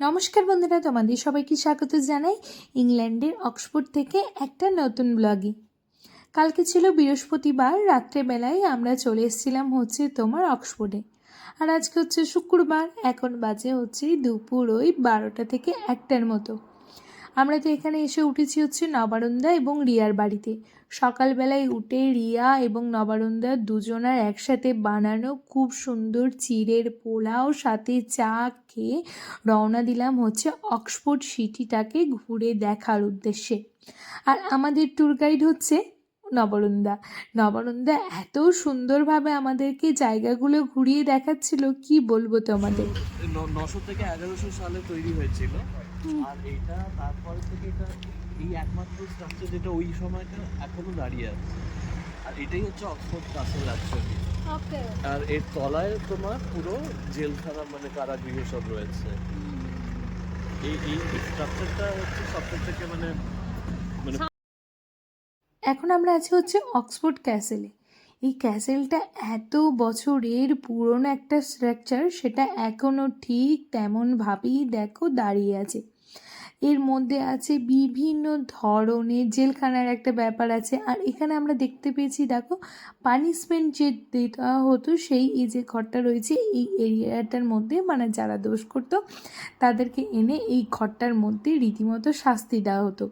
নমস্কার বন্ধুরা, তোমাদের সবাইকে স্বাগত জানাই ইংল্যান্ডের অক্সফোর্ড থেকে একটা নতুন ব্লগে। কালকে ছিল বৃহস্পতিবার, রাত্রেবেলায় আমরা চলে এসেছিলাম হচ্ছে তোমার অক্সফোর্ডে। আর আজকে হচ্ছে শুক্রবার, এখন বাজে হচ্ছে দুপুর ওই বারোটা থেকে একটার মতো। আমরা তো এখানে এসে উঠেছি হচ্ছে নবারন্দা এবং রিয়ার বাড়িতে। সকালবেলায় উঠে রিয়া এবং নবারুন্দা দুজনার একসাথে বানানো খুব সুন্দর চিড়ের পোলাও, সাথে চা খেয়ে রওনা দিলাম হচ্ছে অক্সফোর্ড সিটিটাকে ঘুরে দেখার উদ্দেশ্যে। আর আমাদের ট্যুর গাইড হচ্ছে নবরুন্দা নবরুন্দা এত সুন্দরভাবে আমাদেরকে জায়গাগুলো ঘুরিয়ে দেখাচ্ছিল কি বলব তোমাদের? নশো থেকে এগারোশো সালে তৈরি হয়েছিল। আর এটা তারপরে থেকে এটা এই একমাত্র স্ট্রাকচার যেটা ওই সময়টা এখনও দাঁড়িয়ে আছে। আর এটাই হচ্ছে অক্সফোর্ড কাসেল অ্যাকচুয়ালি আর এর তলায় তোমার পুরো জেলখানা মানে কারাগৃহ সব রয়েছে। এই এই স্ট্রাকচারটা হচ্ছে সব থেকে মানে এখন আমরা আছি হচ্ছে অক্সফোর্ড ক্যাসেলে। এই ক্যাসেলটা এত বছরের পুরনো একটা স্ট্রাকচার, সেটা এখনও ঠিক তেমনভাবেই দেখো দাঁড়িয়ে আছে। এর মধ্যে আছে বিভিন্ন ধরনের জেলখানার একটা ব্যাপার আছে, আর এখানে আমরা দেখতে পেয়েছি দেখো পানিশমেন্ট যে দেওয়া হতো সেই এই যে ঘরটা রয়েছে, এই এরিয়াটার মধ্যে মানে যারা দোষ করতো তাদেরকে এনে এই ঘরটার মধ্যে রীতিমতো শাস্তি দেওয়া হতো।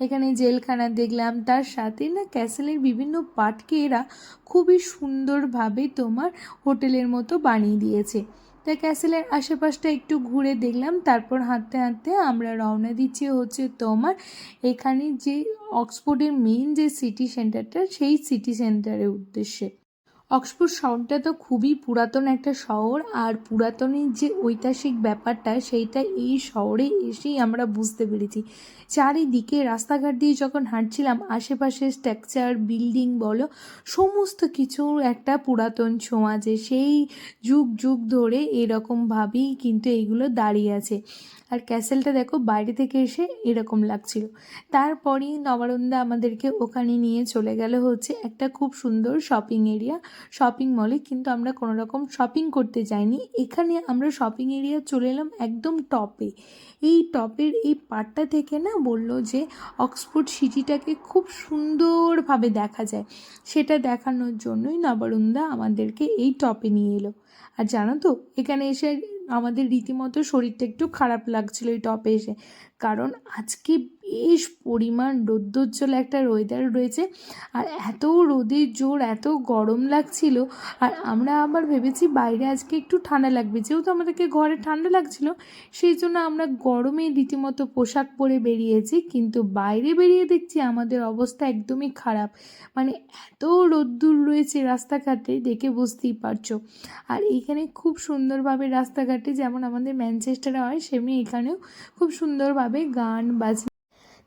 এখানে জেলখানা দেখলাম। তার সাথে না ক্যাসেলের বিভিন্ন পার্টকে এরা খুবই সুন্দরভাবে তোমার হোটেলের মতো বানিয়ে দিয়েছে। তা ক্যাসেলের আশেপাশটা একটু ঘুরে দেখলাম। তারপর হাঁটতে হাঁটতে আমরা রওনা দিচ্ছি হচ্ছে তোমার এখানে যে অক্সফোর্ডের মেইন যে সিটি সেন্টারটা সেই সিটি সেন্টারের উদ্দেশ্যে। অক্সফোর্ড শহরটা তো খুবই পুরাতন একটা শহর, আর পুরাতনের যে ঐতিহাসিক ব্যাপারটা সেইটা এই শহরে এসেই আমরা বুঝতে পেরেছি। চারিদিকে রাস্তাঘাট দিয়ে যখন হাঁটছিলাম, আশেপাশে স্ট্রাকচার, বিল্ডিং বলো, সমস্ত কিছুর একটা পুরাতন ছোঁয়া যে সেই যুগ যুগ ধরে এরকমভাবেই কিন্তু এইগুলো দাঁড়িয়ে আছে। আর ক্যাসেলটা দেখো বাইরে থেকে এসে এরকম লাগছিল। তারপরেই নবারন্দা আমাদেরকে ওখানে নিয়ে চলে গেল হচ্ছে একটা খুব সুন্দর শপিং এরিয়া শপিং মলে কিন্তু আমরা কোনো রকম শপিং করতে যাইনি। এখানে আমরা শপিং এরিয়া চলে এলাম একদম টপে এই টপের এই পার্টটা থেকে না বলল যে অক্সফোর্ড সিটিটাকে খুব সুন্দরভাবে দেখা যায়। সেটা দেখানোর জন্যই নবরুন্দা আমাদেরকে এই টপে নিয়ে এলো। আর জানো তো, এখানে এসে আমাদের রীতিমতো শরীরটা একটু খারাপ লাগছিল এই টপে এসে। কারণ আজকে বেশ পরিমাণ রৌদ্রোজ্জ্বল একটা ওয়েদার রয়েছে। আর এত রোদের জোর, এত গরম লাগছিল। আর আমরা আবার ভেবেছি বাইরে আজকে একটু ঠান্ডা লাগবে। যেহেতু আমাদেরকে ঘরে ঠান্ডা লাগছিল, সেই জন্য আমরা গরমে রীতিমতো পোশাক পরে বেরিয়েছি। কিন্তু বাইরে বেরিয়ে দেখছি আমাদের অবস্থা একদমই খারাপ। মানে এত রোদ্দুর রয়েছে রাস্তাঘাটে, দেখে বুঝতেই পারছ। আর এইখানে খুব সুন্দরভাবে রাস্তাঘাটে যেমন আমাদের ম্যানচেস্টারে হয়, সেমনি এখানেও খুব সুন্দরভাবে গান, বাজনা।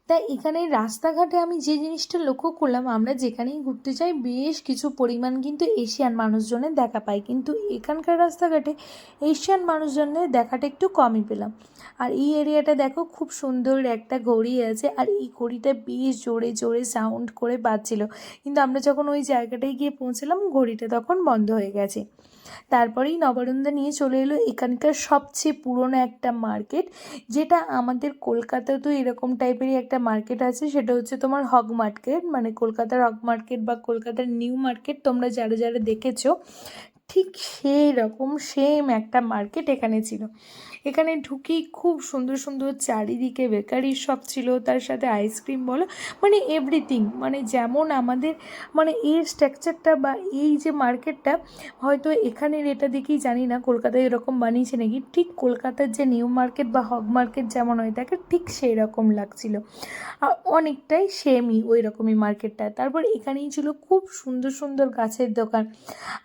তাই এখানে রাস্তাঘাটে আমি যে জিনিসটা লক্ষ্য করলাম, আমরা যেখানেই ঘুরতে যাই, বেশ কিছু পরিমাণ কিন্তু এশিয়ান মানুষজনের দেখা পাই। কিন্তু এখানকার রাস্তাঘাটে এশিয়ান মানুষজনের দেখাটা একটু কমই পেলাম। আর এই এরিয়াটা দেখো, খুব সুন্দর একটা ঘড়ি আছে, আর এই ঘড়িটা বেশ জোরে জোরে সাউন্ড করে বাজছিল। কিন্তু আমরা যখন ওই জায়গাটায় গিয়ে পৌঁছলাম ঘড়িটা তখন বন্ধ হয়ে গেছে। তারপরেই নবরন্দা নিয়ে চলে এলো এখানকার সবচেয়ে পুরনো একটা মার্কেট, যেটা আমাদের কলকাতা তো এরকম টাইপেরই একটা মার্কেট আছে, সেটা হচ্ছে তোমার হক মার্কেট। মানে কলকাতার হক মার্কেট বা কলকাতার নিউ মার্কেট তোমরা যারা যারা দেখেছ, ঠিক সেই রকম সেম একটা মার্কেট এখানে ছিল। এখানে ঢুকেই খুব সুন্দর সুন্দর চারিদিকে বেকারির শপ ছিল, তার সাথে আইসক্রিম বলো মানে এভরিথিং মানে যেমন আমাদের মানে এর স্ট্রাকচারটা বা এই যে মার্কেটটা হয়তো এখানের এটা দেখেই জানি না, কলকাতায় এরকম বানিয়েছে নাকি, ঠিক কলকাতার যে নিউ মার্কেট বা হগ মার্কেট যেমন হয়ে থাকে ঠিক সেই রকম লাগছিল। আর অনেকটাই সেমই ওই রকমই মার্কেটটা তারপর এখানেই ছিল খুব সুন্দর সুন্দর গাছের দোকান।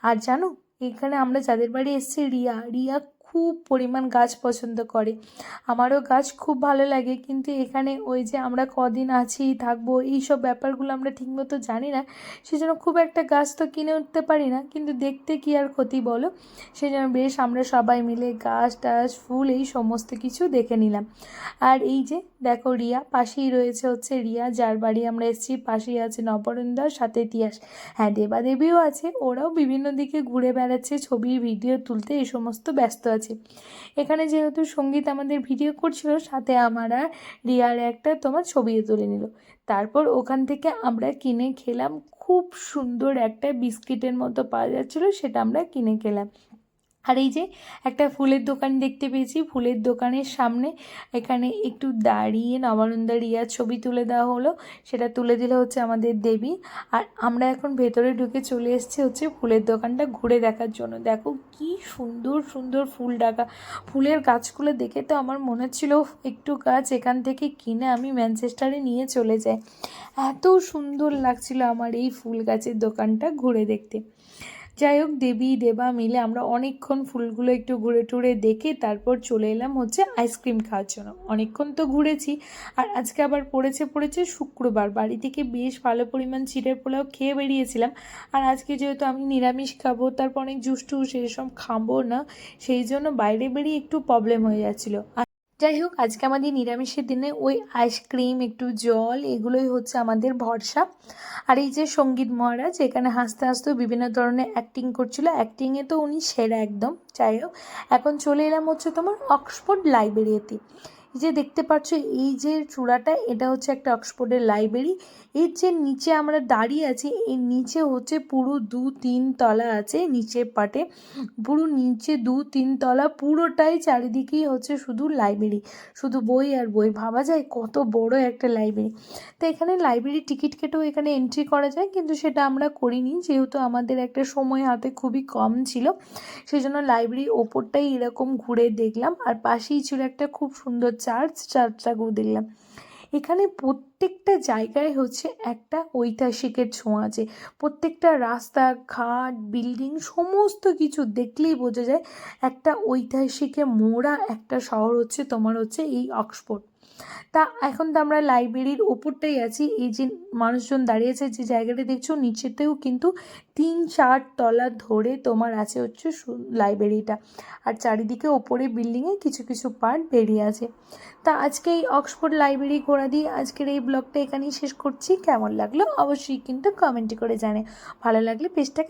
আর জানো, এখানে আমরা যাদের বাড়ি এসেছি, রিয়া রিয়া খুব পরিমাণ গাছ পছন্দ করে। আমারও গাছ খুব ভালো লাগে, কিন্তু এখানে ওই যে আমরা কদিন আছি, থাকব এই সব ব্যাপারগুলো আমরা ঠিকমতো জানি না। সেজন্য খুব একটা গাছ তো কিনে উঠতে পারি না, কিন্তু দেখতে কি আর ক্ষতি বলো? সেজন্য বেশ আমরা সবাই মিলে গাছ, টাছ, ফুল এই সমস্ত কিছু দেখে নিলাম। আর এই যে দেখো রিয়া, পাশেই রয়েছে হচ্ছে রিয়া, যার বাড়ি আমরা এসেছি। পাশেই আছে নবরন্দার সাথে ইতিহাস হ্যাঁ দেবাদেবীও আছে। ওরাও বিভিন্ন দিকে ঘুরে বেড়াচ্ছে ছবি ভিডিও তুলতে এই সমস্ত ব্যস্ত আছে আছে। এখানে যেহেতু সংগীত আমাদের ভিডিও করছিল, সাথে আমার আর রিয়ার একটা তোমার ছবিও তুলে নিল। তারপর ওখান থেকে আমরা কিনে খেলাম। খুব সুন্দর একটা বিস্কিটের মতো পাওয়া যাচ্ছিল, সেটা আমরা কিনে খেলাম। আর এই যে একটা ফুলের দোকান দেখতে পেয়েছি। ফুলের দোকানের সামনে এখানে একটু দাঁড়িয়ে নবানন্দা রিয়ার ছবি তুলে দেওয়া হলো। সেটা তুলে দিলে হচ্ছে আমাদের দেবী। আর আমরা এখন ভেতরে ঢুকে চলে এসেছি হচ্ছে ফুলের দোকানটা ঘুরে দেখার জন্য। দেখো কি সুন্দর সুন্দর ফুল ডাকা। ফুলের গাছগুলো দেখে তো আমার মনে হচ্ছিল একটু গাছ এখান থেকে কিনে আমি ম্যানচেস্টারে নিয়ে চলে যাই। এত সুন্দর লাগছিল আমার এই ফুল গাছের দোকানটা ঘুরে দেখতে। যাই হোক, দেবী, দেবা মিলে আমরা অনেকক্ষণ ফুলগুলো একটু ঘুরে টুরে দেখে তারপর চলে এলাম হচ্ছে আইসক্রিম খাওয়ার জন্য। অনেকক্ষণ তো ঘুরেছি, আর আজকে আবার পড়েছে পড়েছে শুক্রবার। বাড়ি থেকে বেশ ভালো পরিমাণ চিড়ের পোলাও খেয়ে বেরিয়েছিলাম, আর আজকে যেহেতু আমি নিরামিষ খাব, তারপর অনেক জুস টুস এসব খাব না, সেই জন্য বাইরে বেরিয়ে একটু প্রবলেম হয়ে যাচ্ছিল। যাই হোক, আজকে আমাদের নিরামিষের দিনে ওই আইসক্রিম একটু জল, এগুলোই হচ্ছে আমাদের ভরসা। আর এই যে সংগীত মহারাজ, এখানে হাসতে হাসতে বিভিন্ন ধরনের অ্যাক্টিং করছিল। অ্যাক্টিংয়ে তো উনি সেরা একদম। যাই হোক, এখন চলে এলাম হচ্ছে তোমার অক্সফোর্ড লাইব্রেরিতে যে দেখতে পাচ্ছ, এই যে চূড়াটা, এটা হচ্ছে একটা অক্সফোর্ডের লাইব্রেরি। এর যে নিচে আমরা দাঁড়িয়ে আছি, এর নিচে হচ্ছে পুরো দু তিন তলা আছে নিচের পাটে। পুরো নিচে দু তিন তলা, পুরোটাই চারিদিকেই হচ্ছে শুধু লাইব্রেরি। শুধু বই আর বই, ভাবা যায় কত বড় একটা লাইব্রেরি। তো এখানে লাইব্রেরি টিকিট কেটেও এখানে এন্ট্রি করা যায়, কিন্তু সেটা আমরা করিনি, যেহেতু আমাদের একটা সময় হাতে খুবই কম ছিল। সেই জন্য লাইব্রেরির ওপরটাই এরকম ঘুরে দেখলাম, আর পাশেই ছিল একটা খুব সুন্দর চার্চ চার্চটাকেও দেখলাম। এখানে প্রত্যেকটা জায়গায় হচ্ছে একটা ঐতিহাসিকের ছোঁয়া আছে। প্রত্যেকটা রাস্তা ঘাট বিল্ডিং সমস্ত কিছু দেখলেই বোঝা যায় একটা ঐতিহাসিকে মোড়া একটা শহর হচ্ছে, তোমার হচ্ছে এই অক্সফোর্ড। তা এখন তো আমরা লাইব্রেরির ওপরটাই আছি। এই যে মানুষজন দাঁড়িয়েছে যে জায়গাটা দেখছ নিচেতেও কিন্তু তিন চার তলা ধরে তোমার আছে হচ্ছে লাইব্রেরিটা আর চারিদিকে ওপরে বিল্ডিংয়ে কিছু কিছু পার্ট বেরিয়ে আছে। তা আজকে এই অক্সফোর্ড লাইব্রেরি ঘোরা দিয়ে আজকের এই ব্লগটা এখানেই শেষ করছি। কেমন লাগল অবশ্যই কিন্তু কমেন্ট করে জানে ভালো লাগলে পেজটাকে